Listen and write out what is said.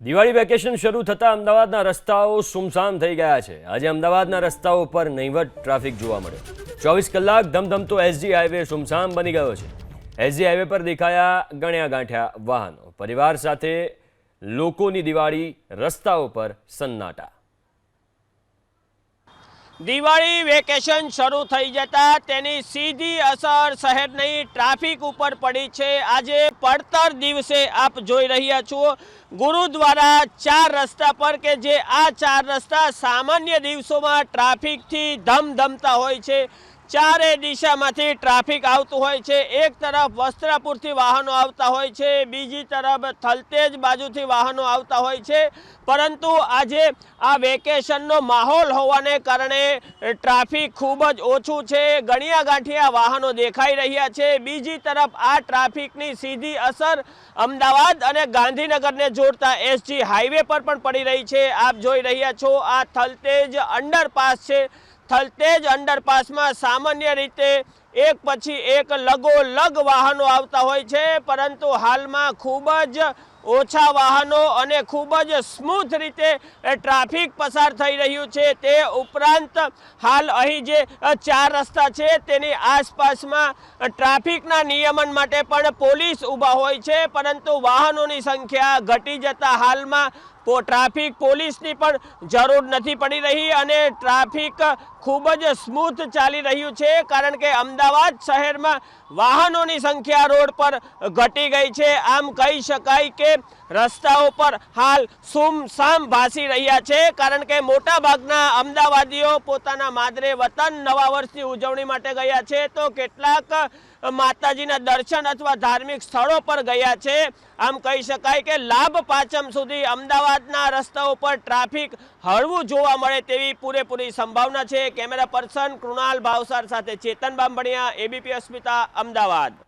Diwali vacation શરૂ થતાં અમદાવાદના રસ્તાઓ સુમસામ થઈ ગયા છે. આજે અમદાવાદના રસ્તાઓ પર નહીવટ ટ્રાફિક જોવા મળ્યો. ચોવીસ કલાક ધમધમતો એસજી હાઈવે સુમસામ બની ગયો છે. એસજી હાઈવે પર દેખાયા ગણ્યા ગાંઠ્યા વાહનો. પરિવાર સાથે લોકોની દિવાળી રસ્તાઓ પર સન્નાટા. દિવાળી વેકેશન શરૂ થઈ જતા તેની સીધી અસર શહેરની ટ્રાફિક ઉપર પડી છે. આજે પડતર દિવસે આપ જોઈ રહ્યા છો ગુરુદ્વારા ચાર રસ્તા પર કે જે આ ચાર રસ્તા સામાન્ય દિવસોમાં ટ્રાફિકથી ધમધમતા હોય છે. ચારે દિશામાંથી ટ્રાફિક આવતું હોય છે. એક તરફ વસ્ત્રાપુરથી વાહનો આવતા હોય છે, બીજી તરફ થલતેજ બાજુથી વાહનો આવતા હોય છે. પરંતુ આજે આ વેકેશનનો માહોલ હોવાને કારણે ટ્રાફિક ખૂબ જ ઓછું છે. ગણિયા ગાંઠિયા વાહનો દેખાઈ રહ્યા છે. બીજી તરફ આ ટ્રાફિકની સીધી અસર અમદાવાદ અને ગાંધીનગરને જોડતા એસજી હાઈવે પર પણ પડી રહી છે. આપ જોઈ રહ્યા છો, આ થલતેજ અંડરપાસ છે. થલતેજ અંડરપાસમાં સામાન્ય રીતે એક પછી એક લગોલગ વાહનો આવતા હોય છે, પરંતુ હાલમાં ખૂબ જ ઓછા વાહનો અને ખૂબ જ સ્મૂથ રીતે ટ્રાફિક પસાર થઈ રહ્યું છે. તે ઉપરાંત હાલ અહીં જે ચાર રસ્તા છે, તેની આસપાસમાં ટ્રાફિકના નિયમન માટે પણ પોલીસ ઊભા હોય છે, પરંતુ વાહનોની સંખ્યા ઘટી જતા હાલમાં ટ્રાફિક પોલીસની પણ જરૂર નથી પડી રહી અને ટ્રાફિક ખૂબ જ સ્મૂથ ચાલી રહ્યું છે, કારણ કે અમદાવાદ શહેરમાં વાહનોની સંખ્યા રોડ પર ઘટી ગઈ છે. આમ કહી શકાય કે રસ્તાઓ પર હાલ સુમસામ ભાસી રહ્યા છે, કારણ કે મોટાભાગના અમદાવાદીઓ પોતાના માદરે વતન નવા વર્ષની ઉજવણી માટે ગયા છે. તો કેટલાક માતાજીના દર્શન અથવા ધાર્મિક સ્થળો પર ગયા છે. આમ કહી શકાય કે લાભ પાંચમ સુધી અમદાવાદના રસ્તાઓ પર ટ્રાફિક હળવું જોવા મળે તેવી પૂરેપૂરી સંભાવના છે. કેમેરા પર્સન કૃણાલ ભાવસાર સાથે ચેતન બાંભણિયા એબીપી અસ્મિતા, અમદાવાદ.